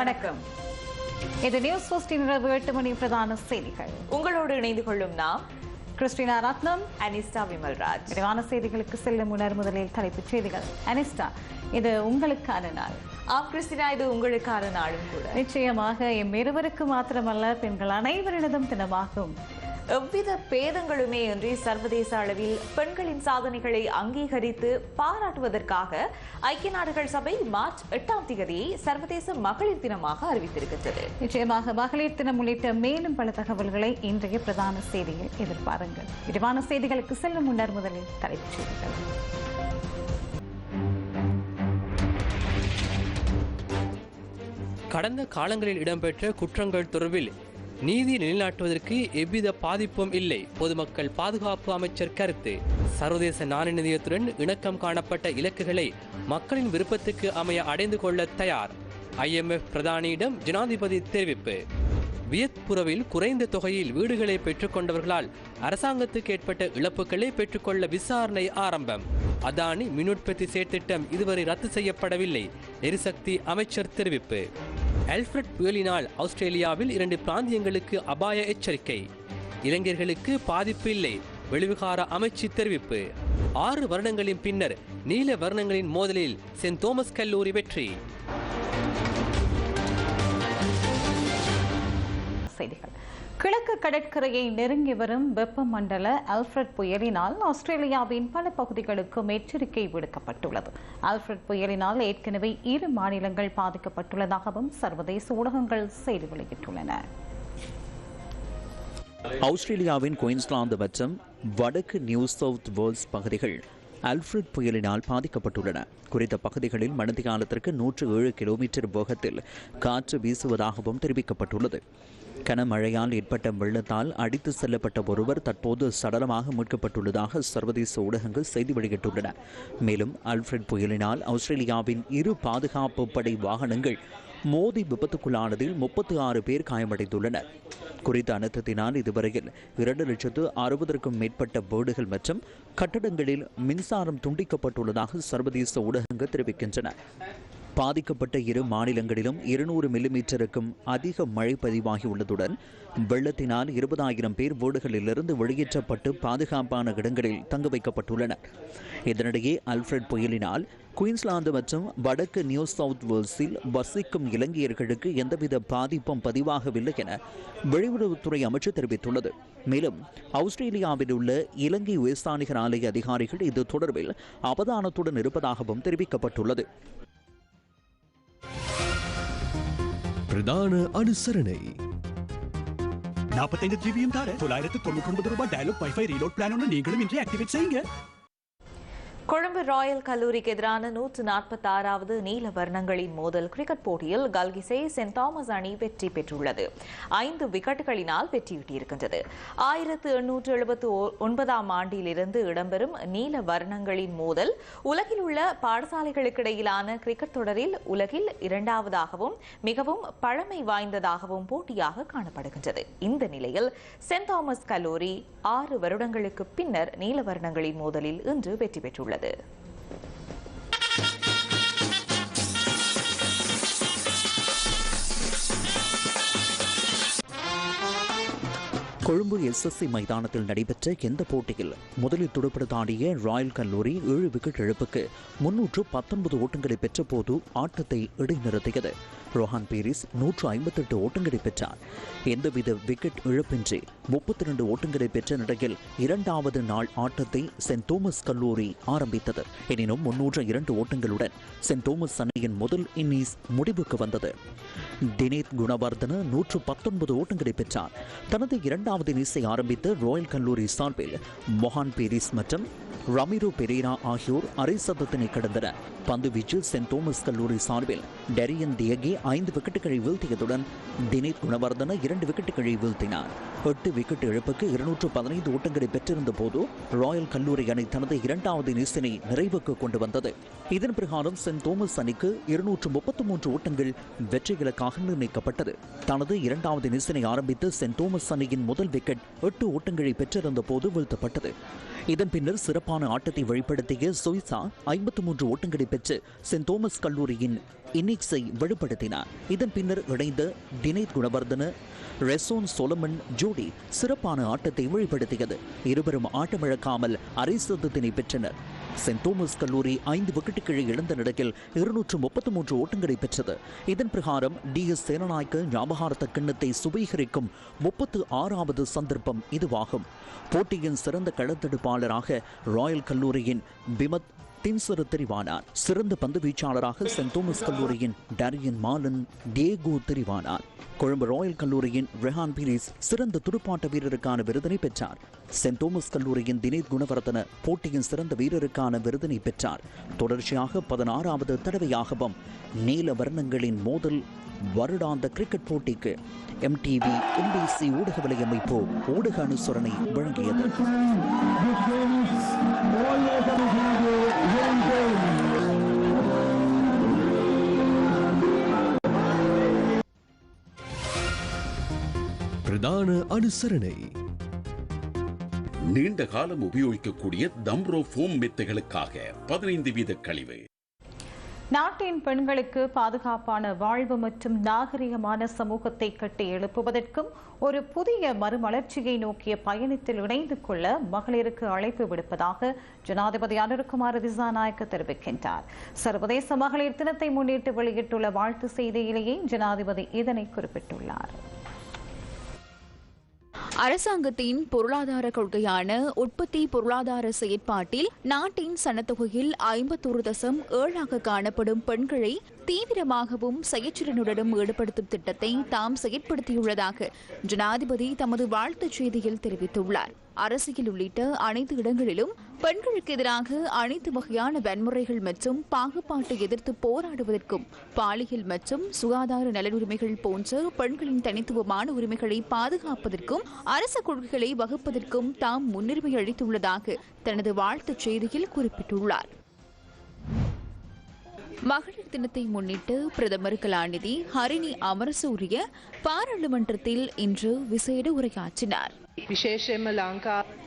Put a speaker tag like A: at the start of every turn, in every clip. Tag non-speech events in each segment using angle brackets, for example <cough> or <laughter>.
A: வணக்கம். இது நியூஸ் இரவு எட்டு மணி பிரதான செய்திகள்.
B: உங்களோடு இணைந்து கொள்ளும் நாம்
A: கிறிஸ்டினா ரத்னம்
B: அனிஸ்டா விமல்ராஜ்.
A: விரிவான செய்திகளுக்கு செல்லும் முன்னர் முதலில் தலைப்புச் செய்திகள். அனிஸ்டா இது உங்களுக்கான நாள்.
B: ஆம் கிறிஸ்டினா இது உங்களுக்கான நாளும் கூட.
A: நிச்சயமாக எம் இருவருக்கு மாத்திரமல்ல பெண்கள் அனைவரினதும் தினமாகும்.
B: எவ்வித பேதங்களுமே இன்றி சர்வதேச அளவில் பெண்களின் சாதனைகளை அங்கீகரித்து பாராட்டுவதற்காக ஐக்கிய நாடுகள் சபை மார்ச் எட்டாம் தேதியை சர்வதேச மகளிர் தினமாக அறிவித்திருக்கின்றது.
A: நிச்சயமாக மகளிர் தினம் உள்ளிட்ட மேலும் பல தகவல்களை இன்றைய பிரதான செய்தியில் எதிர்பாருங்கள். விரிவான செய்திகளுக்கு செல்லும் முன்னர் முதலில் தலைப்புச் செய்திகள்.
C: கடந்த காலங்களில் இடம்பெற்ற குற்றங்கள் தொடர்பில் நீதி நிலைநாட்டுவதற்கு எவ்வித பாதிப்பும் இல்லை. பொதுமக்கள் பாதுகாப்பு அமைச்சர் கருத்து. சர்வதேச நாணய நிதியத்துடன் இணக்கம் காணப்பட்ட இலக்குகளை மக்களின் விருப்பத்துக்கு அமைய அடைந்து கொள்ள தயார். ஐஎம்எஃப் பிரதானியிடம் ஜனாதிபதி தெரிவிப்பு. வியத்புறவில் குறைந்த தொகையில் வீடுகளை பெற்றுக்கொண்டவர்களால் அரசாங்கத்துக்கு ஏற்பட்ட இழப்புகளை பெற்றுக்கொள்ள விசாரணை ஆரம்பம். அதானி மின்னுற்பத்தி செயற்திட்டம் இதுவரை ரத்து செய்யப்படவில்லை எரிசக்தி அமைச்சர் தெரிவிப்பு. அல்ஃபிரட் புயலினால் ஆஸ்திரேலியாவில் இரண்டு பிராந்தியங்களுக்கு அபாய எச்சரிக்கை. இளைஞர்களுக்கு பாதிப்பு இல்லை வெளிவிகார அமைச்சு தெரிவிப்பு. ஆறு வருடங்களின் பின்னர் நீல வர்ணங்களின் மோதலில் சென்ட் தோமஸ் கல்லூரி வெற்றி.
A: செய்திகள். கிழக்கு கடற்கரையை நெருங்கி வரும் வெப்பமண்டல அல்ஃபிரட் புயலினால் ஆஸ்திரேலியாவின் பல பகுதிகளுக்கும் எச்சரிக்கை விடுக்கப்பட்டுள்ளது. அல்ஃபிரட் புயலினால் ஏற்கனவே இரு மாநிலங்கள் பாதிக்கப்பட்டுள்ளதாகவும் சர்வதேச ஊடகங்கள் செய்தி வெளியிட்டுள்ளன.
D: ஆஸ்திரேலியாவின் குயின்ஸ்லாந்து மற்றும் வடக்கு நியூ சவுத் வேல்ஸ் பகுதிகள் அல்ஃபிரட் புயலினால் பாதிக்கப்பட்டுள்ளன. குறித்த பகுதிகளில் மணித்தியாலத்திற்கு நூற்று ஏழு கிலோமீட்டர் வேகத்தில் காற்று வீசுவதாகவும் தெரிவிக்கப்பட்டுள்ளது. கனமழையால் ஏற்பட்ட வெள்ளத்தால் அடித்து செல்லப்பட்ட ஒருவர் தற்போது சடலமாக மீட்கப்பட்டுள்ளதாக சர்வதேச ஊடகங்கள் செய்தி வெளியிட்டுள்ளன. மேலும் அல்ஃபிரட் புயலினால் ஆஸ்திரேலியாவின் இரு பாதுகாப்பு படை வாகனங்கள் மோதி விபத்துக்குள்ளானதில் முப்பத்தி ஆறு பேர் காயமடைந்துள்ளனர். குறித்த அனர்த்தத்தினால் இதுவரையில் இரண்டு லட்சத்து அறுபதற்கும் மேற்பட்ட வீடுகள் மற்றும் கட்டடங்களில் மின்சாரம் துண்டிக்கப்பட்டுள்ளதாக சர்வதேச ஊடகங்கள் தெரிவிக்கின்றன. பாதிக்கப்பட்ட இரு மாநிலங்களிலும் இருநூறு மில்லிமீட்டருக்கும் அதிக மழை பதிவாகியுள்ளதுடன் வெள்ளத்தினால் இருபதாயிரம் பேர் வீடுகளிலிருந்து வெளியேற்றப்பட்டு பாதுகாப்பான இடங்களில் தங்க வைக்கப்பட்டுள்ளனர். இதனிடையே அல்ஃபிரட் புயலினால் குயின்ஸ்லாந்து மற்றும் வடக்கு நியூ சவுத் வேல்ஸில் வசிக்கும் இலங்கையர்களுக்கு எந்தவித பாதிப்பும் பதிவாகவில்லை என வெளியுறவுத்துறை அமைச்சு தெரிவித்துள்ளது. மேலும் ஆஸ்திரேலியாவில் உள்ள இலங்கை உயர்ஸ்தானிகர் ஆலய அதிகாரிகள் இது தொடர்பில் அவதானத்துடன் இருப்பதாகவும் தெரிவிக்கப்பட்டுள்ளது.
E: பிரதான அனுசரணை
F: நாற்பத்தைந்து ஜிபியும் தர தொள்ளாயிரத்து தொண்ணூற்றி ஒன்பது ரூபாய் டயலாக் வைஃபை ரீலோட் பிளான் ஒன்று நீங்களும் இன்றே ஆக்டிவேட் செய்யுங்க
B: கொழும்பு ராயல் கல்லூரிக்கு எதிரான நூற்று நாற்பத்தி ஆறாவது நீல வர்ணங்களின் மோதல் கிரிக்கெட் போட்டியில் கல்கிசே சென்ட் தாமஸ் அணி வெற்றி பெற்றுள்ளது. ஐந்து விக்கெட்டுகளினால் வெற்றியிட்டிருக்கின்றது ஆயிரத்து எண்ணூற்று எழுபத்து ஒன்பதாம் ஆண்டிலிருந்து இடம்பெறும் நீல வர்ணங்களின் மோதல் உலகில் உள்ள பாடசாலைகளுக்கிடையிலான கிரிக்கெட் தொடரில் உலகில் இரண்டாவதாகவும் மிகவும் பழமை வாய்ந்ததாகவும் போட்டியாக காணப்படுகின்றது. இந்த நிலையில் சென்ட் தாமஸ் கல்லூரி ஆறு வருடங்களுக்கு பின்னர் நீலவர்ணங்களின் மோதலில் இன்று வெற்றி பெற்றுள்ளது.
D: கொழும்பு எஸ்எஸ்சி மைதானத்தில் நடைபெற்ற எந்த போட்டியில் முதலில் துடுப்படுத்தாடிய ராயல் கல்லூரி ஏழு விக்கெட் இழப்புக்கு முன்னூற்று பத்தொன்பது ஓட்டங்களை பெற்றபோது ஆட்டத்தை இடைநிறுத்தியது. ரோஹான் பீரிஸ் நூற்று ஐம்பத்தெட்டு ஓட்டங்களை பெற்றார். எந்தவித விக்கெட் இழப்பின்றி முப்பத்தி ரெண்டு ஓட்டங்களை பெற்ற நிலையில் இரண்டாவது நாள் ஆட்டத்தை சென்ட் தோமஸ் கல்லூரி ஆரம்பித்தது. எனினும் முன்னூற்று இரண்டு ஓட்டங்களுடன் சென்ட் தோமஸ் அணியின் முதல் இன்னிங்ஸ் முடிவுக்கு வந்தது. தினேத் குணவர்தன நூற்று பத்தொன்பது ஓட்டங்களை பெற்றார். தனது இரண்டாவது இன்னிங்ஸை ஆரம்பித்த ராயல் கல்லூரி சார்பில் மொஹான் பீரிஸ் மற்றும் ரமிரோ பெரேரா ஆகியோர் அரை சதத்தினை கடந்தனர். பந்து வீச்சில் சென்ட் தோமஸ் கல்லூரி சார்பில் டெரியன் தியகே ஐந்து விக்கெட்டுகளை வீழ்த்தியதுடன் தினேத் குணவர்தன இரண்டு விக்கெட்டுகளை வீழ்த்தினார். எட்டு விக்கெட் இழப்புக்கு இருநூற்று பதினைந்து ஓட்டங்களை பெற்றிருந்த போது ராயல் கல்லூரி அணி தனது இரண்டாவது இன்னிங்ஸினை நிறைவுக்கு கொண்டு வந்தது. இதன் பிரகாரம் சென்ட் தோமஸ் அணிக்கு இருநூற்று முப்பத்தி மூன்று ஓட்டங்கள் வெற்றி இலக்காக நிர்ணயிக்கப்பட்டது. தனது இரண்டாவது இன்னிங்ஸினை ஆரம்பித்து சென்ட் தோமஸ் அணியின் முதல் விக்கெட் எட்டு ஓட்டங்களை பெற்றிருந்த போது வீழ்த்தப்பட்டது. இதன் பின்னர் சிறப்பான சிறப்பான ஆட்டத்தை வெளிப்படுத்திய சுவிசா ஐம்பத்து மூன்று ஓட்டங்களை பெற்று சென்ட் தோமஸ் கல்லூரியின் இன்னிங்ஸை வெளிப்படுத்தினார். இதன் பின்னர் இணைந்த தினேத் குணவர்தன ரெசோன் சொலமன் ஜோடி சிறப்பான ஆட்டத்தை வெளிப்படுத்தியது. இருவரும் ஆட்டமிழக்காமல் அரை சதத்தினை பெற்றனர். சென்ட் தோமஸ் கல்லூரி ஐந்து விக்கெட்டுகளை இழந்த நிலையில் இருநூற்று முப்பத்தி மூன்று ஓட்டங்களை பெற்றது. இதன் பிரகாரம் டி. எஸ். சேனநாயக்க ஞாபகார்த்த கிண்ணத்தை சுபீகரிக்கும் முப்பத்து ஆறாவது சந்தர்ப்பம் இதுவாகும். போட்டியின் சிறந்த களத்தெடுப்பாளராக ராயல் கல்லூரியின் பிமத் தின்சரு தெரிவானார் சிறந்த பந்து வீச்சாளராக சென்ட் தோமஸ் கல்லூரியின் டேரியன் மாலன் டேகோ தெரிவானார் கொழும்பு ராயல் கல்லூரியின் ரெஹான் பீரிஸ் சிறந்த துடுப்பாட்ட வீரருக்கான விருதினை பெற்றார் சென்ட் தோமஸ் கல்லூரியின் தினேத் குணவர்தன போட்டியின் சிறந்த வீரருக்கான விருதினை பெற்றார் தொடர்ச்சியாக பதினாறாவது தடவையாகவும் நீல வர்ணங்களின் மோதல் வருடாந்த கிரிக்கெட் போட்டிக்கு எம்டிவி எம்பிசி ஊடக வலையமைப்பு ஊடக அனுசரணை வழங்கியது
E: பிரதான அனுசரணை.
G: நீண்ட காலம் உபயோகிக்கக்கூடிய தம்ரோ ஃபோம் மெத்தைகளுக்காக பதினைந்து வீத கழிவு.
A: நாட்டின் பெண்களுக்கு பாதுகாப்பான வாழ்வு மற்றும் நாகரிகமான சமூகத்தை கட்டி எழுப்புவதற்கும் ஒரு புதிய மறுமலர்ச்சியை நோக்கிய பயணத்தில் இணைந்து கொள்ள மகளிருக்கு அழைப்பு விடுப்பதாக ஜனாதிபதி அனுர்குமார் திசாநாயக்க தெரிவிக்கின்றார். சர்வதேச மகளிர் தினத்தை முன்னிட்டு வெளியிட்டுள்ள வாழ்த்து செய்தியிலேயே ஜனாதிபதி இதனை குறிப்பிட்டுள்ளார்.
H: அரசாங்கத்தின் பொருளாதார கொள்கையான உற்பத்தி பொருளாதார செயற்பாட்டில் நாட்டின் சனத்தொகையில் ஐம்பத்தொரு தசம் ஏழாக காணப்படும் பெண்களை தீவிரமாகவும் செயற்திறனுடனும் ஈடுபடுத்தும் திட்டத்தை தாம் செயற்படுத்தியுள்ளதாக ஜனாதிபதி தமது வாழ்த்துச் செய்தியில் தெரிவித்துள்ளார். அரசியல் உள்ளிட்ட அனைத்து இடங்களிலும் பெண்களுக்கு எதிராக அனைத்து வகையான வன்முறைகள் மற்றும் பாகுபாட்டை எதிர்த்து போராடுவதற்கும் பாலியல் மற்றும் சுகாதார நலனுரிமைகள் போன்ற பெண்களின் தனித்துவமான உரிமைகளை பாதுகாப்பதற்கும் அரச கொள்கைகளை வகுப்பதற்கும் தாம் முன்னுரிமை அளித்துள்ளதாக தனது வாழ்த்துச் செய்தியில் குறிப்பிட்டுள்ளார். மகளிர் தினத்தை முன்னிட்டு பிரதமர் கலாநிதி ஹரிணி அமரசூரிய பாராளுமன்றத்தில் இன்று விசேட உரையாற்றினார்.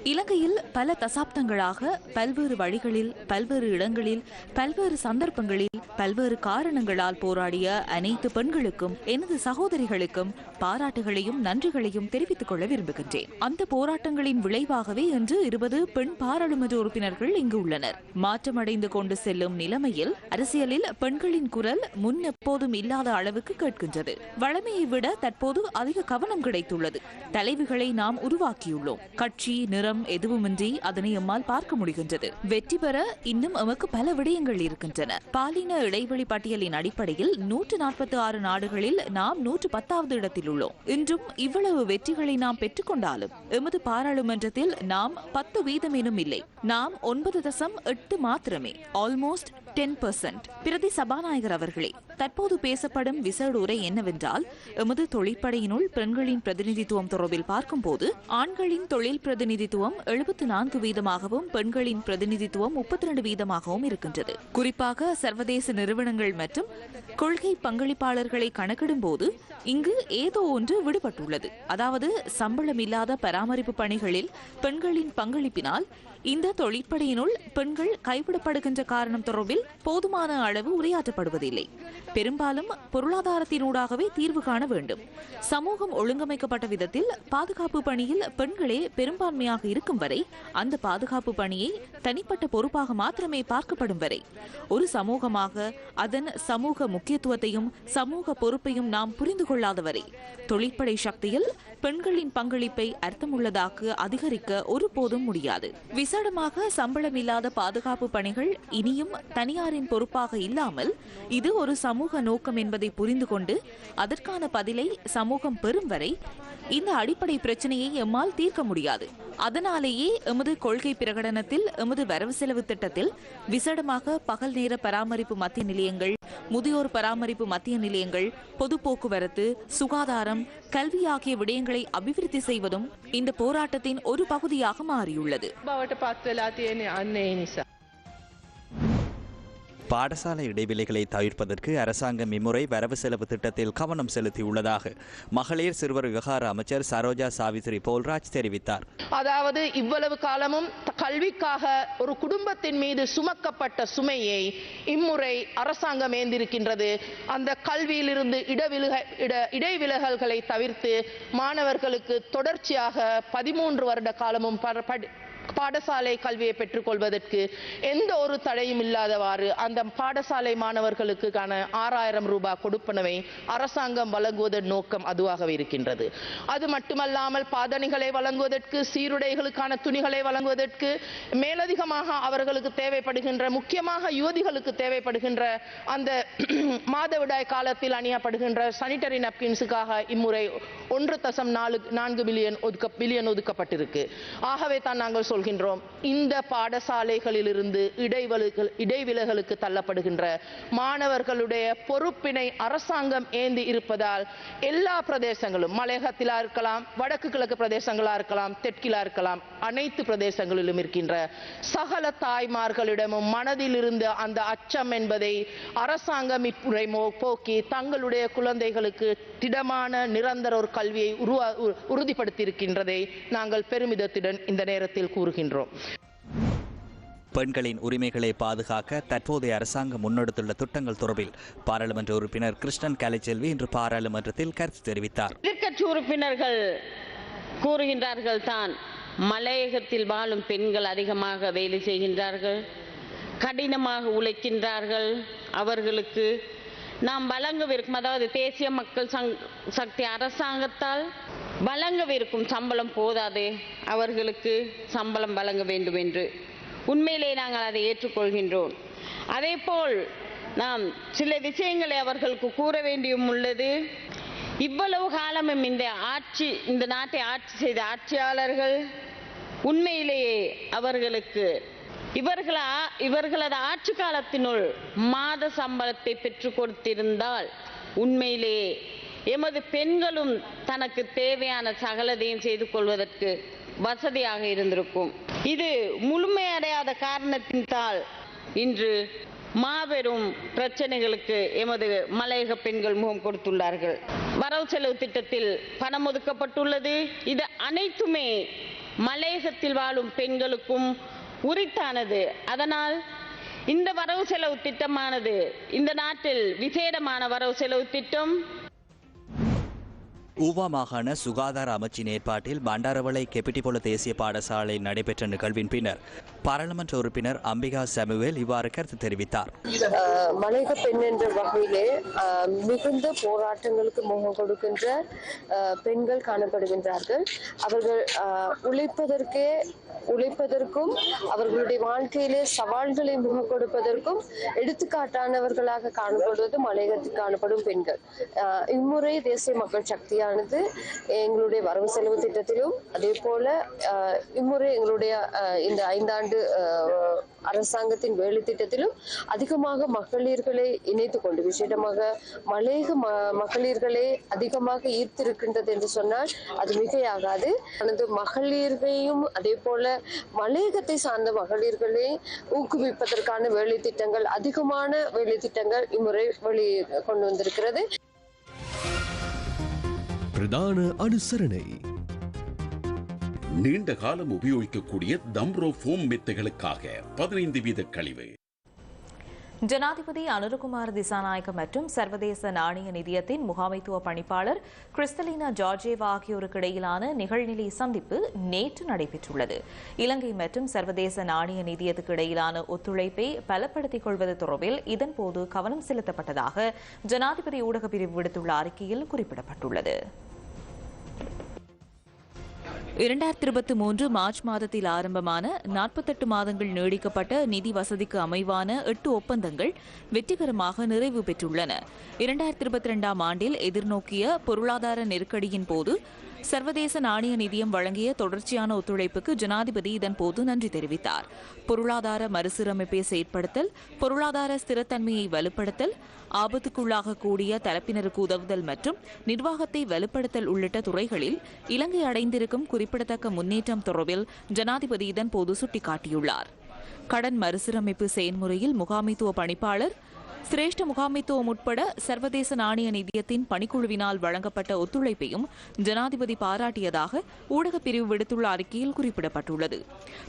B: இலங்கையில் பல தசாப்தங்களாக பல்வேறு வழிகளில் பல்வேறு இடங்களில் பல்வேறு சந்தர்ப்பங்களில் பல்வேறு காரணங்களால் போராடிய அனைத்து பெண்களுக்கும் எனது சகோதரிகளுக்கும் பாராட்டுகளையும் நன்றிகளையும் தெரிவித்துக் கொள்ள விரும்புகின்றேன். அந்த போராட்டங்களின் விளைவாகவே இன்று இருபது பெண் பாராளுமன்ற உறுப்பினர்கள் இங்கு உள்ளனர். மாற்றமடைந்து கொண்டு செல்லும் நிலைமையில் அரசியலில் பெண்களின் குரல் முன் எப்போதும் இல்லாத அளவுக்கு கேட்கின்றது. வளமையை விட தற்போது அதிக கவனம் கிடைத்துள்ளது. தலைவிகளை நாம் உருவாக்க உருவாக்கியுள்ளோம். கட்சி நிறம் எதுவுமின்றி அதனை எம்மால் பார்க்க முடிகின்றது. வெற்றி பெற இன்னும் எமக்கு பல விடயங்கள் இருக்கின்றன. பாலின இடைவெளி பட்டியலின் அடிப்படையில் நூற்று நாற்பத்தி ஆறு நாடுகளில் நாம் நூற்று பத்தாவது இடத்தில் உள்ளோம் இன்றும் இவ்வளவு வெற்றிகளை நாம் பெற்றுக்கொண்டாலும் எமது பாராளுமன்றத்தில் நாம் பத்து வீதம் எனும் இல்லை. நாம் ஒன்பது தசம் எட்டு மாத்திரமே. ஆல்மோஸ்ட் டென் பெர்சென்ட் பிரதி சபாநாயகர் அவர்களே தற்போது பேசப்படும் விசேட உரை என்னவென்றால் எமது தொழிற்படையினுள் பெண்களின் பிரதிநிதித்துவம் தொடர்பில் பார்க்கும்போது ஆண்களின் தொழில் பிரதிநிதித்துவம் எழுபத்தி நான்கு வீதமாகவும் பெண்களின் பிரதிநிதித்துவம் முப்பத்தி ரெண்டு வீதமாகவும் இருக்கின்றது. குறிப்பாக சர்வதேச நிறுவனங்கள் மற்றும் கொள்கை பங்களிப்பாளர்களை கணக்கிடும்போது இங்கு ஏதோ ஒன்று விடுபட்டுள்ளது. அதாவது சம்பளம் இல்லாத பராமரிப்பு பணிகளில் பெண்களின் பங்களிப்பினால் இந்த தொழிற்படையினுள் பெண்கள் கைவிடப்படுகின்ற காரணம் தொடர்பில் போதுமான அளவு உரையாற்றப்படுவதில்லை. பெரும்பாலும் பொருளாதாரத்தினூடாகவே தீர்வு காண வேண்டும். சமூகம் ஒழுங்கமைக்கப்பட்ட விதத்தில் பாதுகாப்பு பணியில் பெண்களே பெரும்பான்மையாக இருக்கும் வரை அந்த பாதுகாப்பு பணியை தனிப்பட்ட பொறுப்பாக மாத்திரமே பார்க்கப்படும் வரை. ஒரு சமூகமாக அதன் சமூக முக்கியத்துவத்தையும் சமூக பொறுப்பையும் நாம் புரிந்து கொள்ளாத வரை தொழிற்படை சக்தியில் பெண்களின் பங்களிப்பை அர்த்தமுள்ளதாக அதிகரிக்க ஒருபோதும் முடியாது. விசேடமாக சம்பளம் இல்லாத பாதுகாப்பு பணிகள் இனியும் தனியாரின் பொறுப்பாக இல்லாமல் இது ஒரு சமூக நோக்கம் என்பதை புரிந்து கொண்டு அதற்கான பதிலை சமூகம் பெறும் வரை இந்த அடிப்படை பிரச்சனையை எம்மால் தீர்க்க முடியாது. அதனாலேயே எமது கொள்கை பிரகடனத்தில் எமது வரவு செலவு திட்டத்தில் விசேடமாக பகல் நேர பராமரிப்பு மத்திய நிலையங்கள் முதியோர் பராமரிப்பு மத்திய நிலையங்கள் பொது போக்குவரத்து சுகாதாரம் கல்வி ஆகிய விடயங்களை அபிவிருத்தி செய்வதும் இந்த போராட்டத்தின் ஒரு பகுதியாக மாறியுள்ளது.
I: බවට පත්වෙලා තියෙන අන්නේ නිසා.
J: பாடசாலை இடைவெளிகளை தவிர்ப்பதற்கு அரசாங்கம் இம்முறை வரவு செலவு திட்டத்தில் கவனம் செலுத்தியுள்ளதாக மகளிர் சிறுவர் விவகார அமைச்சர் சரோஜா சாவித்ரி போல்ராஜ் தெரிவித்தார்
I: அதாவது இவ்வளவு காலமும் த- கல்விக்காக ஒரு குடும்பத்தின் மீது சுமக்கப்பட்ட சுமையை இம்முறை அரசாங்கம் ஏந்திருக்கின்றது அந்த கல்வியிலிருந்து இடவிலக இட இடைவிலகல்களை தவிர்த்து மாணவர்களுக்கு தொடர்ச்சியாக பதிமூன்று வருட காலமும் பர- படி- பாடசாலை கல்வியை பெற்றுக்கொள்வதற்கு எந்த ஒரு தடையும் இல்லாதவாறு அந்த பாடசாலை மாணவர்களுக்கான ஆறாயிரம் ரூபாய் கொடுப்பனவை அரசாங்கம் வழங்குவதன் நோக்கம் அதுவாகவே இருக்கின்றது. அது மட்டுமல்லாமல் பாதணிகளை வழங்குவதற்கு சீருடைகளுக்கான துணிகளை வழங்குவதற்கு மேலதிகமாக அவர்களுக்கு தேவைப்படுகின்ற முக்கியமாக யுவதிகளுக்கு தேவைப்படுகின்ற அந்த <clears throat> மாதவிடாய் காலத்தில் அணியப்படுகின்ற சானிட்டரி நப்கின்ஸுக்காக இம்முறை ஒன்று தசம் நாலு நான்கு பில்லியன் ஒதுக்க பில்லியன் ஒதுக்கப்பட்டிருக்கு. ஆகவே தான் நாங்கள் சொல்கின்றோம். இந்த பாடசாலைகளிலிருந்து இடைவெளிகள் இடைவிலகலுக்கு தள்ளப்படுகின்ற மாணவர்களுடைய பொறுப்பினை அரசாங்கம் ஏந்தி இருப்பதால் எல்லா பிரதேசங்களும் மலையகத்திலா இருக்கலாம் வடக்கு கிழக்கு பிரதேசங்களா இருக்கலாம் தெற்கிலா இருக்கலாம் அனைத்து பிரதேசங்களிலும் இருக்கின்ற சகல தாய்மார்களிடமும் மனதில் இருந்த அந்த அச்சம் என்பதை அரசாங்கம் இப்புரை போக்கி தங்களுடைய குழந்தைகளுக்கு திடமான நிரந்தர ஒரு கல்வியை உருவா உறுதிப்படுத்தியிருக்கின்றதை நாங்கள் பெருமிதத்துடன் இந்த நேரத்தில் கூறி கூறுகின்றோம்.
J: பெண்களின் உரிமைகளை பாதுகாக்க தற்போதைய அரசாங்கம் முன்னெடுத்துள்ள திட்டங்கள் தொடர்பில் பாராளுமன்ற உறுப்பினர் கிருஷ்ணன் கலைச்செல்வி இன்று பாராளுமன்றத்தில் கருத்து தெரிவித்தார்.
E: எதிர்க்கட்சி உறுப்பினர்கள் கூறுகின்றார்கள் தான் மலையகத்தில் வாழும் பெண்கள் அதிகமாக வேலை செய்கின்றார்கள் கடினமாக உழைக்கின்றார்கள் அவர்களுக்கு நாம் வழங்கவிருக்கும் அதாவது தேசிய மக்கள் சங் சக்தி அரசாங்கத்தால் வழங்கவிருக்கும் சம்பளம் போதாது. அவர்களுக்கு சம்பளம் வழங்க வேண்டும் என்று உண்மையிலே நாங்கள் அதை ஏற்றுக்கொள்கின்றோம். அதேபோல் நாம் சில விஷயங்களை அவர்களுக்கு கூற வேண்டியும் உள்ளது. இவ்வளவு காலமும் இந்த ஆட்சி இந்த நாட்டை ஆட்சி செய்த ஆட்சியாளர்கள் உண்மையிலேயே அவர்களுக்கு இவர்களா இவர்களது ஆட்சி காலத்தினுள் மாத சம்பளத்தை பெற்றுக் கொடுத்திருந்தால் உண்மையிலேயே எமது பெண்களும் தனக்கு தேவையான சகலதையும் செய்து கொள்வதற்கு வசதியாக இருந்திருக்கும். இது முழுமையடையாத காரணத்தினால் இன்று மாபெரும் பிரச்சனைகளுக்கு எமது மலையக பெண்கள் முகம் கொடுத்துள்ளார்கள். வரவு செலவு திட்டத்தில் பணம் ஒதுக்கப்பட்டுள்ளது. இது அனைத்துமே மலையகத்தில் வாழும் பெண்களுக்கும் உரித்தானது. அதனால் இந்த வரவு செலவு திட்டமானது இந்த நாட்டில் விசேடமான வரவு செலவு திட்டம்
J: ஊவா மாகாண சுகாதார அமைச்சின் ஏற்பாட்டில் பண்டாரவளை கெப்பிட்டிபொல தேசிய பாடசாலை நடைபெற்ற நிகழ்வின் பின்னர் பாராளுமன்ற உறுப்பினர் அம்பிகா சமுவேல் இவ்வாறு கருத்து தெரிவித்தார்.
K: மனித பெண் என்ற வகையிலே மிகுந்த போராட்டங்களுக்கு முகம் கொடுக்கின்ற பெண்கள் காணப்படுகின்றார்கள். அவர்கள் உழைப்பதற்கே உழைப்பதற்கும் அவர்களுடைய வாழ்க்கையிலே சவால்களை முகம் கொடுப்பதற்கும் எடுத்துக்காட்டானவர்களாக காணப்படுவது மலையகத்தில் காணப்படும் பெண்கள். இம்முறை தேசிய மக்கள் சக்தியானது எங்களுடைய வரவு செலவு திட்டத்திலும் அதே போல இம்முறை எங்களுடைய இந்த ஐந்தாண்டு அரசாங்கத்தின் வேலை திட்டத்திலும் அதிகமாக மகளிர்களை இணைத்துக் கொண்டு விசேடமாக மலையக ம- மகளிர்களை அதிகமாக ஈர்த்திருக்கின்றது என்று சொன்னால் அது மிகையாகாது. தனது மகளிர்களையும் அதே போல மலையகத்தை சார்ந்த மகளிர்களை ஊக்குவிப்பதற்கான வேலை திட்டங்கள் அதிகமான வேலை திட்டங்கள் இம்முறை வெளி கொண்டு வந்திருக்கிறது.
L: பிரதான அனுசரணை.
G: நீண்ட காலம் உபயோகிக்கக்கூடிய தம்ரோ ஃபோம் மெத்தைகளுக்காக பதினைந்து வீத கழிவு.
B: ஜனாதிபதி அனுரகுமார் திசாநாயக்க மற்றும் சர்வதேச நாணய நிதியத்தின் முகாமைத்துவ பணிப்பாளர் கிறிஸ்டலினா ஜார்ஜேவா ஆகியோருக்கு இடையிலான நிகழ்நிலை சந்திப்பு நேற்று நடைபெற்றுள்ளது. இலங்கை மற்றும் சர்வதேச நாணய நிதியத்துக்கு இடையிலான ஒத்துழைப்பை பலப்படுத்திக் கொள்வது தொடர்பில் இதன்போது கவனம் செலுத்தப்பட்டதாக ஜனாதிபதி ஊடக பிரிவு விடுத்துள்ள அறிக்கையில் குறிப்பிடப்பட்டுள்ளது. இரண்டாயிரத்தி இருபத்தி மூன்று மார்ச் மாதத்தில் ஆரம்பமான நாற்பத்தெட்டு மாதங்கள் நீடிக்கப்பட்ட நிதி வசதிக்கு அமைவான எட்டு ஒப்பந்தங்கள் வெற்றிகரமாக நிறைவு பெற்றுள்ளன. இரண்டாயிரத்தி இருபத்தி இரண்டாம் ஆண்டில் எதிர்நோக்கிய பொருளாதார நெருக்கடியின் போது சர்வதேச நாணய நிதியம் வழங்கிய தொடர்ச்சியான ஒத்துழைப்புக்கு ஜனாதிபதி இதன் போது நன்றி தெரிவித்தார். பொருளாதார மறுசீரமைப்பை செயற்படுத்தல் பொருளாதார ஸ்திரத்தன்மையை வலுப்படுத்தல் ஆபத்துக்குள்ளாகக்கூடிய தரப்பினருக்கு உதவுதல் மற்றும் நிர்வாகத்தை வலுப்படுத்தல் உள்ளிட்ட துறைகளில் இலங்கை அடைந்திருக்கும் குறிப்பிடத்தக்க முன்னேற்றம் தொடர்பில் ஜனாதிபதி இதன் போது சுட்டிக்காட்டியுள்ளார். கடன் மறுசீரமைப்பு செயல்முறையில் முகாமைத்துவ பணிப்பாளர் சிரேஷ்ட முகாமைத்துவம் உட்பட சர்வதேச நாணய நிதியத்தின் பணிக்குழுவினால் வழங்கப்பட்ட ஒத்துழைப்பையும் ஜனாதிபதி பாராட்டியதாக ஊடகப் பிரிவு விடுத்துள்ள அறிக்கையில் குறிப்பிடப்பட்டுள்ளது.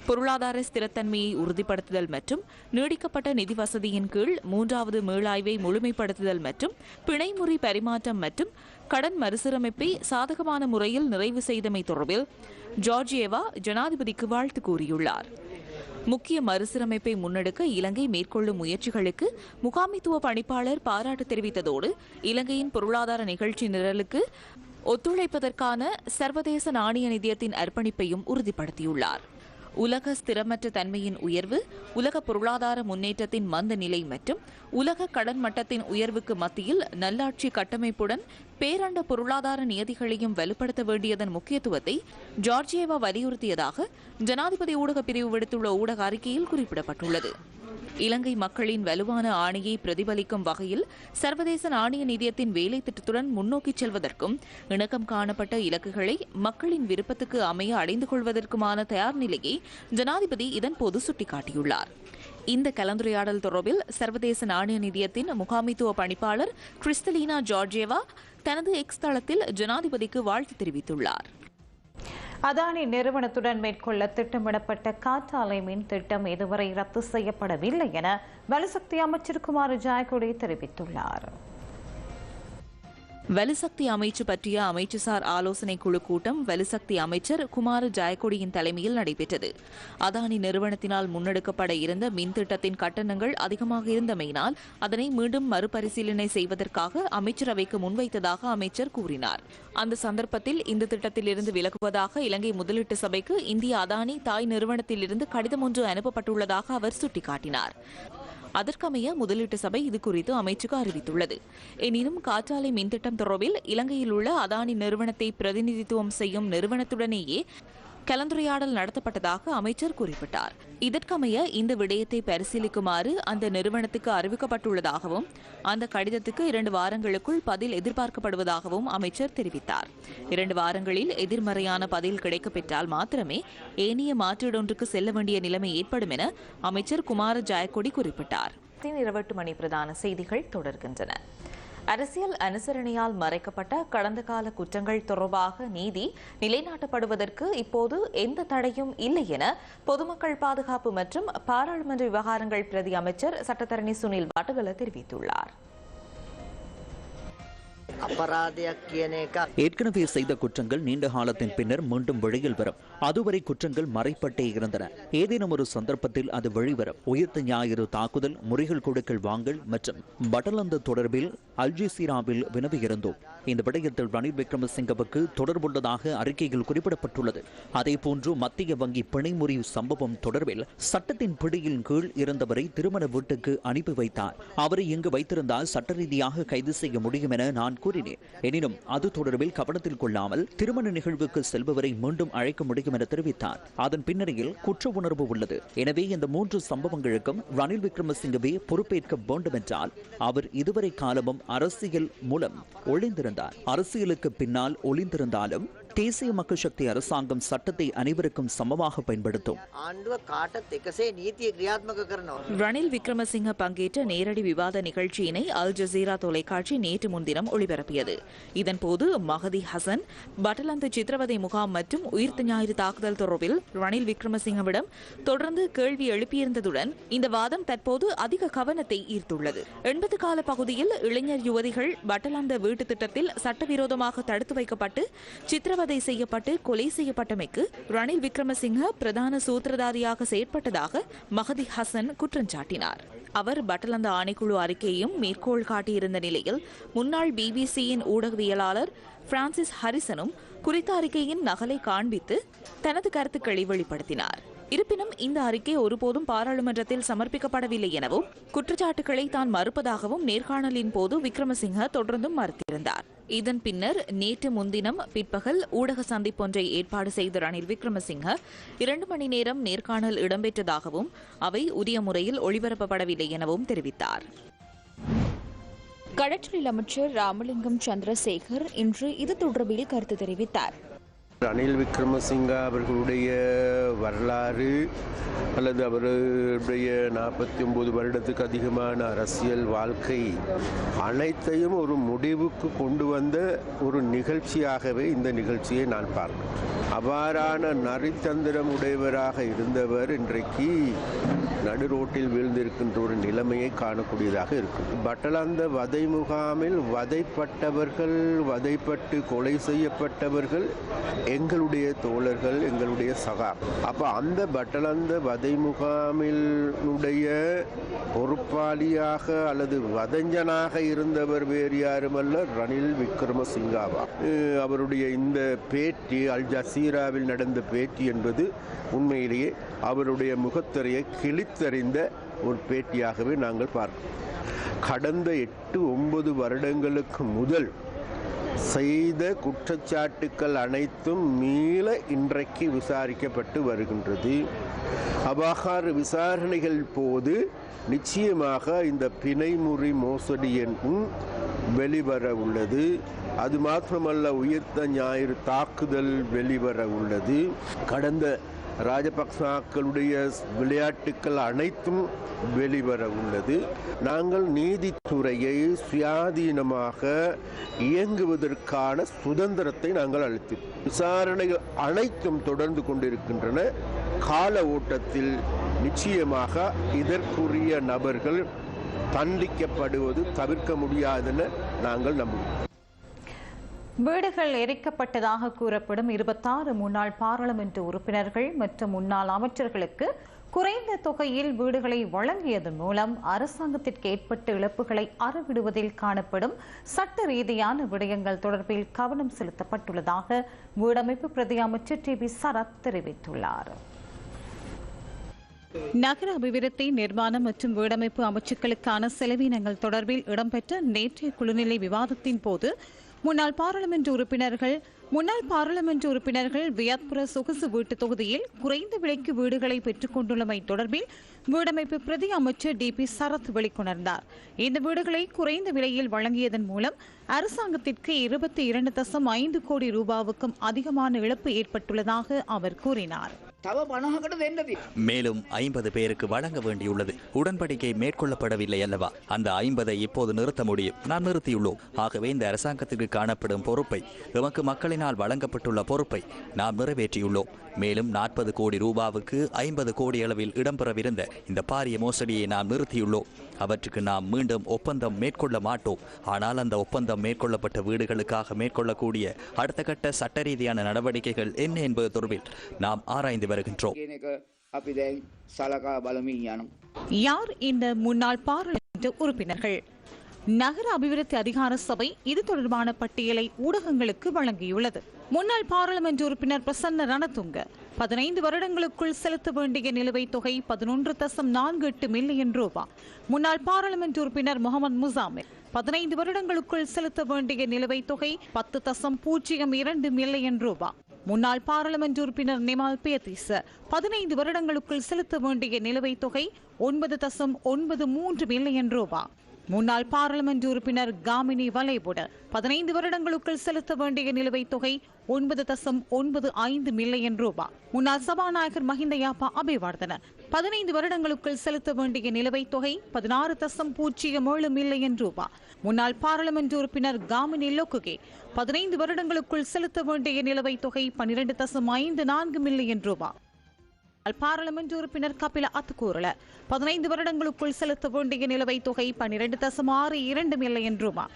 B: பொருளாதார ஸ்திரத்தன்மையை உறுதிப்படுத்துதல் மற்றும் நீடிக்கப்பட்ட நிதி வசதியின் கீழ் மூன்றாவது மீளாய்வை முழுமைப்படுத்துதல் மற்றும் பிணைமுறை பரிமாற்றம் மற்றும் கடன் மறுசீரமைப்பை சாதகமான முறையில் நிறைவு செய்தமை தொடர்பில் ஜார்ஜியேவா ஜனாதிபதிக்கு வாழ்த்து கூறியுள்ளார். முக்கிய மறுசீரமைப்பை முன்னெடுக்க இலங்கை மேற்கொள்ளும் முயற்சிகளுக்கு முகாமித்துவ பணிப்பாளர் பாராட்டு தெரிவித்ததோடு இலங்கையின் பொருளாதார நிகழ்ச்சி நிரலுக்கு ஒத்துழைப்பதற்கான சர்வதேச நாணய நிதியத்தின் அர்ப்பணிப்பையும் உறுதிப்படுத்தியுள்ளார். உலக ஸ்திரமற்ற தன்மையின் உயர்வு உலக பொருளாதார முன்னேற்றத்தின் மந்த நிலை மற்றும் உலக கடன் மட்டத்தின் உயர்வுக்கு மத்தியில் நல்லாட்சி கட்டமைப்புடன் பேரண்ட பொருளாதார நியதிகளையும் வலுப்படுத்த வேண்டியதன் முக்கியத்துவத்தை ஜார்ஜியேவா வலியுறுத்தியதாக ஜனாதிபதி ஊடகப் பிரிவு விடுத்துள்ள ஊடக அறிக்கையில் குறிப்பிடப்பட்டுள்ளது. இலங்கை மக்களின் வலுவான ஆணையை பிரதிபலிக்கும் வகையில் சர்வதேச நாணய நிதியத்தின் வேலை திட்டத்துடன் முன்னோக்கிச் செல்வதற்கும் இணக்கம் காணப்பட்ட இலக்குகளை மக்களின் விருப்பத்துக்கு அமைய அடைந்து கொள்வதற்குமான தயார் நிலையை ஜனாதிபதி இதன்போது சுட்டிக்காட்டியுள்ளார். இந்த கலந்துரையாடல் தொடர்பில் சர்வதேச நாணய நிதியத்தின் முகாமித்துவ பணிப்பாளர் கிறிஸ்தலீனா ஜார்ஜேவா தனது எக்ஸ் தளத்தில் ஜனாதிபதிக்கு வாழ்த்து தெரிவித்துள்ளார்.
A: அதானி நிறுவனத்துடன் மேற்கொள்ள திட்டமிடப்பட்ட காற்றாலை மின் திட்டம் இதுவரை ரத்து செய்யப்படவில்லை என வலுசக்தி அமைச்சர் குமார் ஜாயகுடி தெரிவித்துள்ளார்.
B: வலுசக்தி அமைச்சு பற்றிய அமைச்சுசார் ஆலோசனை குழு கூட்டம் வலுசக்தி அமைச்சர் குமார ஜாயக்கொடியின் தலைமையில் நடைபெற்றது. அதானி நிறுவனத்தினால் முன்னெடுக்கப்பட இருந்த மின் திட்டத்தின் கட்டணங்கள் அதிகமாக இருந்தமையினால் அதனை மீண்டும் மறுபரிசீலனை செய்வதற்காக அமைச்சரவைக்கு முன்வைத்ததாக அமைச்சர் கூறினார். அந்த சந்தர்ப்பத்தில் இந்த திட்டத்திலிருந்து விலகுவதாக இலங்கை முதலீட்டு சபைக்கு இந்திய அதானி தாய் நிறுவனத்திலிருந்து கடிதம் ஒன்று அனுப்பப்பட்டுள்ளதாக அவர் சுட்டிக்காட்டினார். அதற்கமைய முதலீட்டு சபை இது குறித்து அமைச்சுக்கு அறிவித்துள்ளது. எனினும் காற்றாலை மின்திட்டம் தொடர்பில் இலங்கையில் உள்ள அதானி நிறுவனத்தை பிரதிநிதித்துவம் செய்யும் நிறுவனத்துடனேயே கலந்துரையாடல் நடத்தப்பட்டதாக அமைச்சர் குறிப்பிட்டார். இதற்கமைய இந்த விடயத்தை பரிசீலிக்குமாறு அந்த நிறுவனத்துக்கு அறிவிக்கப்பட்டுள்ளதாகவும் அந்த கடிதத்துக்கு இரண்டு வாரங்களுக்குள் பதில் எதிர்பார்க்கப்படுவதாகவும் அமைச்சர் தெரிவித்தார். இரண்டு வாரங்களில் எதிர்மறையான பதில் கிடைக்கப்பெற்றால் மாத்திரமே ஏனைய மாற்றீடொன்றுக்கு செல்ல வேண்டிய நிலைமை ஏற்படும் என அமைச்சர் குமார ஜாயக்கொடி குறிப்பிட்டார். இருபட்டு மணி பிரதான செய்திகள் தொடர்கின்றன. அரசியல் அனுசரணையால் மறைக்கப்பட்ட கடந்த கால குற்றங்கள் தொடர்பாக நீதி நிலைநாட்டப்படுவதற்கு இப்போது எந்த தடையும் இல்லை என பொதுமக்கள் பாதுகாப்பு மற்றும் பாராளுமன்ற விவகாரங்கள் பிரதி அமைச்சர் சட்டத்தரணி சுனில் வாட்டுகல தெரிவித்துள்ளார்.
D: ஏற்கனவே செய்த குற்றங்கள் நீண்ட காலத்தின் பின்னர் மீண்டும் வெளியில் வரும். அதுவரை குற்றங்கள் மறைப்பட்டே இருந்தன. ஏதேனும் ஒரு சந்தர்ப்பத்தில் அது வெளிவரும். உயிர்த்த ஞாயிறு தாக்குதல் முறைகள் கொடுக்கல் வாங்கல் மற்றும் பட்டலந்து தொடர்பில் அல்ஜிசீராவில் வினவியிருந்தோம் இந்த விடயத்தில் ரணில் விக்ரமசிங்கவுக்கு தொடர்புள்ளதாக அறிக்கையில் குறிப்பிடப்பட்டுள்ளது. அதேபோன்று மத்திய வங்கி பிணைமுறி சம்பவம் தொடர்பில் சட்டத்தின் பிடியின் கீழ் இருந்தவரை திருமண வீட்டுக்கு அனுப்பி வைத்தார். அவரை இங்கு வைத்திருந்தால் சட்ட ரீதியாக கைது செய்ய முடியும் என நான் கூறினேன் எனினும் அது தொடர்பில் கவனத்தில் கொள்ளாமல் திருமண நிகழ்வுக்கு செல்பவரை மீண்டும் அழைக்க முடியும் என தெரிவித்தார். அதன் பின்னணியில் குற்ற உணர்வு உள்ளது. எனவே இந்த மூன்று சம்பவங்களுக்கும் ரணில் விக்ரமசிங்கவே பொறுப்பேற்க வேண்டும் என்றால் அவர் இதுவரை காலமும் அரசியல் மூலம் ஒளிந்திருந்தார். அரசியலுக்கு பின்னால் ஒளிந்திருந்தாலும் தேசிய மக்கள் சக்தி அரசாங்கம் சட்டத்தை அனைவருக்கும் சமமாக பயன்படுத்தும்.
B: ரணில் விக்ரமசிங்க பங்கேற்ற நேரடி விவாத நிகழ்ச்சியினை அல் ஜசீரா தொலைக்காட்சி நேற்று முன்தினம் ஒளிபரப்பியது. இதன்போது மகதி ஹசன் பட்டலந்து சித்திரவதை முகாம் மற்றும் உயிர்த்த ஞாயிறு தாக்குதல் தொடர்பில் ரணில் விக்ரமசிங்கவிடம் தொடர்ந்து கேள்வி எழுப்பியிருந்ததுடன் இந்த வாதம் தற்போது அதிக கவனத்தை ஈர்த்துள்ளது. எண்பது கால பகுதியில் இளைஞர் யுவதிகள் பட்டலந்த வீட்டு திட்டத்தில் சட்டவிரோதமாக தடுத்து வைக்கப்பட்டு சித்திரவதை செய்யப்பட்டு கொலை செய்யப்பட்டமைக்கு ரணில் விக்ரமசிங்க பிரதான சூத்திரதாரியாக செயற்பட்டதாக மகதி ஹசன் குற்றம் சாட்டினார். அவர் பட்டலந்த ஆணைக்குழு அறிக்கையையும் மேற்கோள் காட்டியிருந்த நிலையில் முன்னாள் பிபிசியின் ஊடகவியலாளர் பிரான்சிஸ் ஹரிசனும் குறித்த அறிக்கையின் நகலை காண்பித்து தனது கருத்துக்களை வெளிப்படுத்தினார். இருப்பினும் இந்த அறிக்கை ஒருபோதும் பாராளுமன்றத்தில் சமர்ப்பிக்கப்படவில்லை எனவும் குற்றச்சாட்டுகளை தான் மறுப்பதாகவும் நேர்காணலின் போது விக்ரமசிங்க தொடர்ந்தும் மறுத்திருந்தார். இதன் பின்னர் நேற்று முன்தினம் பிற்பகல் ஊடக சந்திப்பொன்றை ஏற்பாடு செய்த ரணில் விக்ரமசிங்க இரண்டு மணி நேரம் நேர்காணல் இடம்பெற்றதாகவும் அவை உரிய முறையில் ஒளிபரப்பப்படவில்லை எனவும் தெரிவித்தார்.
H: கடற்றொழில் அமைச்சர் ராமலிங்கம் சந்திரசேகர் இன்று இது தொடர்பில் கருத்து தெரிவித்தார்.
M: ரணில் விக்ரமசிங்கா அவர்களுடைய வரலாறு அல்லது அவருடைய நாற்பத்தி ஒன்பது வருடத்துக்கு அதிகமான அரசியல் வாழ்க்கை அனைத்தையும் ஒரு முடிவுக்கு கொண்டு வந்த ஒரு நிகழ்ச்சியாகவே இந்த நிகழ்ச்சியை நான் பார்க்கிறேன். அவ்வாறான நரித்தந்திரம் உடையவராக இருந்தவர் இன்றைக்கு நடு ரோட்டில் வீழ்ந்திருக்கின்ற ஒரு நிலைமையை காணக்கூடியதாக இருக்கும். பட்டலாந்த வதை முகாமில் வதைப்பட்டவர்கள் வதைப்பட்டு கொலை செய்யப்பட்டவர்கள் எங்களுடைய தோழர்கள் எங்களுடைய சகா. அப்ப அந்த பட்டலாந்த வதை முகாமிலுடைய பொறுப்பாளியாக அல்லது வதஞ்சனாக இருந்தவர் வேறு யாருமல்ல ரணில் விக்ரமசிங்காவா. அவருடைய இந்த பேட்டி அல் ஜசீராவில் நடந்த பேட்டி என்பது உண்மையிலேயே அவருடைய முகத்திரையை கருத்தறிந்த ஒரு பேட்டியாகவே நாங்கள் பார்க்கிறோம் கடந்த எட்டு ஒன்பது வருடங்களுக்கு முதல் செய்த குற்றச்சாட்டுக்கள் அனைத்தும் மீள இன்றைக்கு விசாரிக்கப்பட்டு வருகின்றது. அபகார விசாரணைகள் போது நிச்சயமாக இந்த பிணைமுறி மோசடி என்றும் வெளிவர உள்ளது. அது மாத்திரமல்ல உயிர்த்த ஞாயிறு தாக்குதல் வெளிவர உள்ளது. கடந்த ராஜபக்சாக்களுடைய விளையாட்டுக்கள் அனைத்தும் வெளிவர உள்ளது. நாங்கள் நீதித்துறையை சுயாதீனமாக இயங்குவதற்கான சுதந்திரத்தை நாங்கள் அளித்தோம் விசாரணைகள் அனைத்தும் தொடர்ந்து கொண்டிருக்கின்றன. கால ஓட்டத்தில் நிச்சயமாக இதற்குரிய நபர்கள் தண்டிக்கப்படுவது தவிர்க்க முடியாதென நாங்கள் நம்புகிறோம்.
A: வீடுகள் எரிக்கப்பட்டதாக கூறப்படும் இருபத்தாறு முன்னாள் பாராளுமன்ற உறுப்பினர்கள் மற்றும் முன்னாள் அமைச்சர்களுக்கு குறைந்த தொகையில் வீடுகளை வழங்கியதன் மூலம் அரசாங்கத்திற்கு ஏற்பட்ட இழப்புகளை அறவிடுவதில் காணப்படும் சட்ட ரீதியான விடயங்கள் தொடர்பில் கவனம் செலுத்தப்பட்டுள்ளதாக வீடமைப்பு பிரதி அமைச்சர் டி பி சரத் தெரிவித்துள்ளார். நகர அபிவிருத்தி நிர்மாணம் மற்றும் வீடமைப்பு அமைச்சுக்களுக்கான செலவினங்கள் தொடர்பில் இடம்பெற்ற நேற்றைய குழுநிலை விவாதத்தின் போது முன்னாள் பாராளுமன்ற உறுப்பினர்கள் முன்னாள் பாராளுமன்ற உறுப்பினர்கள் வியாத்புர சொகுசு வீட்டு தொகுதியில் குறைந்த விலைக்கு வீடுகளை பெற்றுக் கொண்டுள்ளமை தொடர்பில் வீடமைப்பு பிரதி அமைச்சர் டி பி சரத் வெளிக்கொணர்ந்தார். இந்த வீடுகளை குறைந்த விலையில் வழங்கியதன் மூலம் அரசாங்கத்திற்கு இருபத்தி இரண்டு தசம் ஐந்து கோடி ரூபாவுக்கும் அதிகமான இழப்பு ஏற்பட்டுள்ளதாக அவர் கூறினார்.
J: மேலும் ஐம்பது பேருக்கு வழங்க வேண்டியுள்ளது. உடன்படிக்கை மேற்கொள்ளப்படவில்லை அல்லவா? அந்த ஐம்பதை இப்போது நிறுத்த முடியும். நாம் நிறுத்தியுள்ளோம். ஆகவே இந்த அரசாங்கத்திற்கு காணப்படும் பொறுப்பை எமக்கு மக்களினால் வழங்கப்பட்டுள்ள பொறுப்பை நாம் நிறைவேற்றியுள்ளோம். மேலும் நாற்பது கோடி ரூபாவுக்கு ஐம்பது கோடி அளவில் இடம்பெறவிருந்த இந்த பாரிய மோசடியை நாம் நிறுத்தியுள்ளோம். அவற்றுக்கு நாம் மீண்டும் ஒப்பந்தம் மேற்கொள்ள மாட்டோம். ஆனால் அந்த ஒப்பந்தம் மேற்கொள்ளப்பட்ட வீடுகளுக்காக மேற்கொள்ளக்கூடிய அடுத்த கட்ட சட்ட ரீதியான நடவடிக்கைகள் என்ன என்பது தொடர்பில் நாம் ஆராய்ந்து வருகின்றோம்.
A: யார் இந்த முன்னாள் பாராளுமன்ற உறுப்பினர்கள்? நகர அபிவிருத்தி அதிகார சபை இது தொடர்பான பட்டியலை ஊடகங்களுக்கு வழங்கியுள்ளது. முன்னாள் பாராளுமன்ற உறுப்பினர் பிரசன்ன ரணதுங்க பதினைந்து வருடங்களுக்குள் செலுத்த வேண்டிய நிலுவைத் தொகை பதினொன்று தசம் நான்கு எட்டு மில்லியன் ரூபாய் முன்னாள் பாராளுமன்ற உறுப்பினர் முகமது முசாமிர் பதினைந்து வருடங்களுக்குள் செலுத்த வேண்டிய நிலுவைத் தொகை பத்து தசம் பூஜ்ஜியம் இரண்டு மில்லியன் ரூபாய் முன்னாள் பாராளுமன்ற உறுப்பினர் நிமால் பேத்திஸ் பதினைந்து வருடங்களுக்குள் செலுத்த வேண்டிய நிலுவைத் தொகை ஒன்பது தசம் ஒன்பது மூன்று மில்லியன் ரூபாய் முன்னாள் பாராளுமன்ற உறுப்பினர் காமினி வலைபுட பதினைந்து வருடங்களுக்குள் செலுத்த வேண்டிய நிலுவைத் தொகை ஒன்பது தசம் ஒன்பது ஐந்து மில்லியன் ரூபாய் முன்னாள் சபாநாயகர் மஹிந்த யாப்பா அபிவர்தன பதினைந்து வருடங்களுக்குள் செலுத்த வேண்டிய நிலுவைத் தொகை பதினாறு தசம் பூஜ்ஜியம் ஏழு மில்லியன் ரூபா. முன்னாள் பாராளுமன்ற உறுப்பினர் காமினி லோக்குகே பதினைந்து வருடங்களுக்குள் செலுத்த வேண்டிய நிலுவைத் தொகை பனிரெண்டு தசம் ஐந்து நான்கு மில்லியன் ரூபா. பாராளுமன்ற உறுப்பினர் கபில அத்துக்கூறல பதினைந்து வருடங்களுக்குள் செலுத்த வேண்டிய நிலுவைத் தொகை பன்னிரண்டு தசம் ஆறு இரண்டு மில்லியன் ரூபா.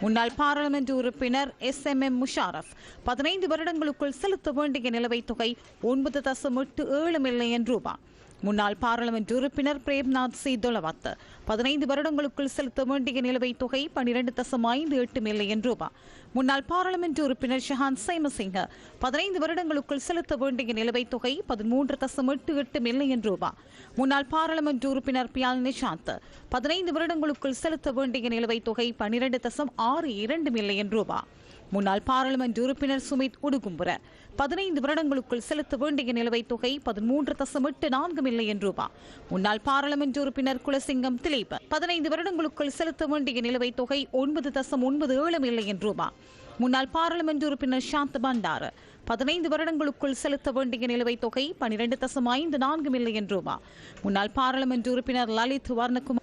A: முன்னாள் பாராளுமன்ற உறுப்பினர் எஸ் எம் எம் முஷாரப் பதினைந்து வருடங்களுக்குள் செலுத்த வேண்டிய நிலுவைத் தொகை ஒன்பது தசம் எட்டு ஏழு மில்லியன் ரூபாய் முன்னாள் பாராளுமன்ற உறுப்பினர் பிரேம்நாத் சி தொலவத் பதினைந்து வருடங்களுக்குள் செலுத்த வேண்டிய நிலுவைத் தொகை பனிரெண்டு தசம் ஐந்து எட்டு மில்லியன் ரூபாய் முன்னாள் பாராளுமன்ற உறுப்பினர் ஷஹான் சைமசிங்க பதினைந்து வருடங்களுக்குள் செலுத்த வேண்டிய நிலுவைத் தொகை பதிமூன்று தசம் எட்டு எட்டு மில்லியன் ரூபாய் முன்னாள் பாராளுமன்ற உறுப்பினர் பியால் நிஷாந்த் பதினைந்து வருடங்களுக்குள் செலுத்த வேண்டிய நிலுவைத் தொகை பனிரெண்டு தசம் ஆறு இரண்டு மில்லியன் ரூபாய் முன்னாள் பாராளுமன்ற உறுப்பினர் சுமித் உடுகும்புர பதினைந்து வருடங்களுக்குள் செலுத்த வேண்டிய நிலுவைத் தொகை பதிமூன்று தசம் எட்டு நான்கு மில்லியன் ரூபாய் முன்னாள் பாராளுமன்ற உறுப்பினர் குலசிங்கம் திலீப் பதினைந்து வருடங்களுக்குள் செலுத்த வேண்டிய நிலுவைத் தொகை ஒன்பது தசம் ஒன்பது ஏழு மில்லியன் ரூபாய் முன்னாள் பாராளுமன்ற உறுப்பினர் சாந்த் பண்டார் பதினைந்து வருடங்களுக்குள் செலுத்த வேண்டிய நிலுவைத் தொகை பனிரெண்டு தசம் ஐந்து நான்கு மில்லியன் ரூபாய் முன்னாள் பாராளுமன்ற உறுப்பினர் லலித் வர்ணகுமார்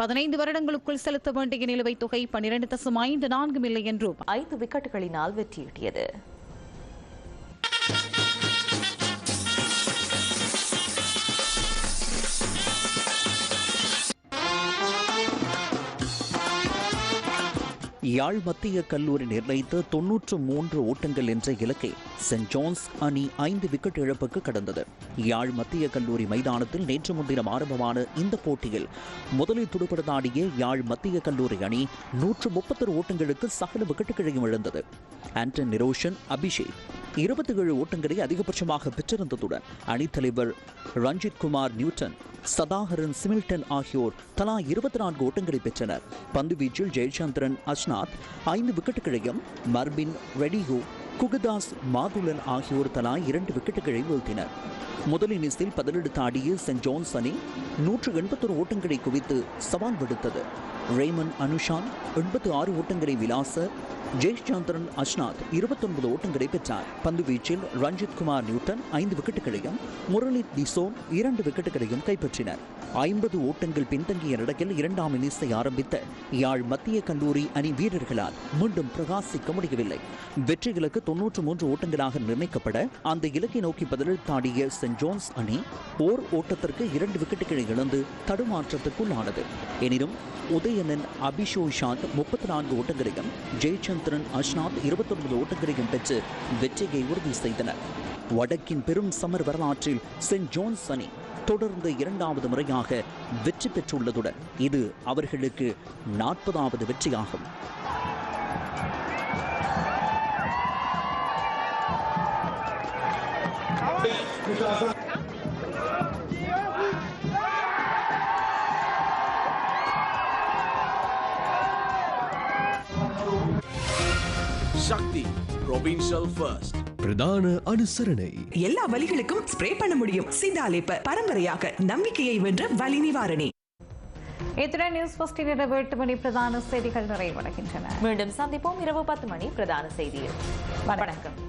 A: பதினைந்து வருடங்களுக்குள் செலுத்த வேண்டிய நிலுவைத் தொகை பனிரெண்டு தசம் ஐந்து நான்கு மில்லியன் ரூபாய்.
B: ஐந்து விக்கெட்டுகளினால் வெற்றியீட்டியது.
D: யாழ் மத்திய கல்லூரி நிர்ணயித்த தொன்னூற்று மூன்று ஓட்டங்கள் என்ற இலக்கை சென்ட் ஜான்ஸ் அணி ஐந்து விக்கெட் இழப்புக்கு கடந்தது. யாழ் மத்திய கல்லூரி மைதானத்தில் நேற்று முன்தினம் ஆரம்பமான இந்த போட்டியில் முதலில் துடுப்படுத்தாடிய யாழ் மத்திய கல்லூரி அணி நூற்று முப்பத்தொரு ஓட்டங்களுக்கு சகல விக்கெட்டுகளையும் இழந்தது. ஆண்டன் நிரோஷன் அபிஷேக். இருபத்தி ஏழு ஓட்டங்களை அதிகபட்சமாக பெற்றிருந்ததுடன் அணித்தலைவர் ரஞ்சித் குமார் நியூட்டன் சதாகரன் சிமில்டன் ஆகியோர் தலா இருபத்தி நான்கு ஓட்டங்களை பெற்றனர். பந்து வீச்சில் ஜெயச்சந்திரன் அஸ்னாத் ஐந்து விக்கெட்டுகளையும் மர்பின் ரெடிகோ குகுதாஸ் மாதுலன் ஆகியோர் தலா இரண்டு விக்கெட்டுகளை வீழ்த்தினர். முதல் இன்னிங்ஸில் பதிலெடுத்த ஆடிய சென்ட் ஜோன்ஸ் அணி நூற்று எண்பத்தொரு ஓட்டங்களை குவித்து சவால் விடுத்தது. ரேமன் அனுஷான் எண்பத்தி ஆறு ஓட்டங்களை விலாச ஜெயச்சந்திரன் அஷ்நாத் இருபத்தொன்பது ஓட்டங்களை பெற்றார். பந்து வீச்சில் ரஞ்சித் குமார் நியூட்டன் ஐந்து விக்கெட்டுகளையும் முரளி டிசோன் இரண்டு விக்கெட்டுகளையும் கைப்பற்றினர். ஐம்பது ஓட்டங்கள் பின்தங்கிய நிலையில் இரண்டாம் இன்னிங்ஸை ஆரம்பித்த யாழ் மத்திய கல்லூரி அணி வீரர்களால் மீண்டும் பிரகாசிக்க முடியவில்லை. வெற்றி இலக்கு தொன்னூற்று மூன்று ஓட்டங்களாக நிர்ணயிக்கப்பட அந்த இலக்கை நோக்கி பதிலளித்தாடிய சென்ட் ஜோன்ஸ் அணி ஓர் ஓட்டத்திற்கு இரண்டு விக்கெட்டுகளை இழந்து தடுமாற்றத்துக்குள்ளானது. எனினும் உதய உதயனன் அபிஷோ ஷாந்த் முப்பத்தி நான்கு ஓட்டங்களையும் ஜெயச்சந்திரன் அஷ்நாத் இருபத்தொன்பது ஓட்டங்களையும் பெற்று வெற்றியை உறுதி செய்தனர் வடக்கின் பெரும் சமர் வரலாற்றில் சென்ட் ஜோன்ஸ் அணி தொடர்ந்து இரண்டாவது முறையாக வெற்றி பெற்றுள்ளதுடன் இது அவர்களுக்கு நாற்பதாவது வெற்றியாகும்
F: Thank you. Sakthi provincial first
L: பிரதான அனுசரணை.
N: எல்லா வலிகளுக்கும் ஸ்ப்ரே பண்ண முடியும். சிந்தாலேப்ப பரம்பரையாக நம்பிக்கையை வென்ற வலி நிவாரணி.
A: இத்துடன் நியூஸ் ஃபர்ஸ்டின் இரவு எட்டு மணி பிரதான செய்திகள் நிறைவடைகின்றன.
B: மீண்டும் சந்திப்போம் இரவு பத்து மணி பிரதான செய்தியில். வணக்கம்.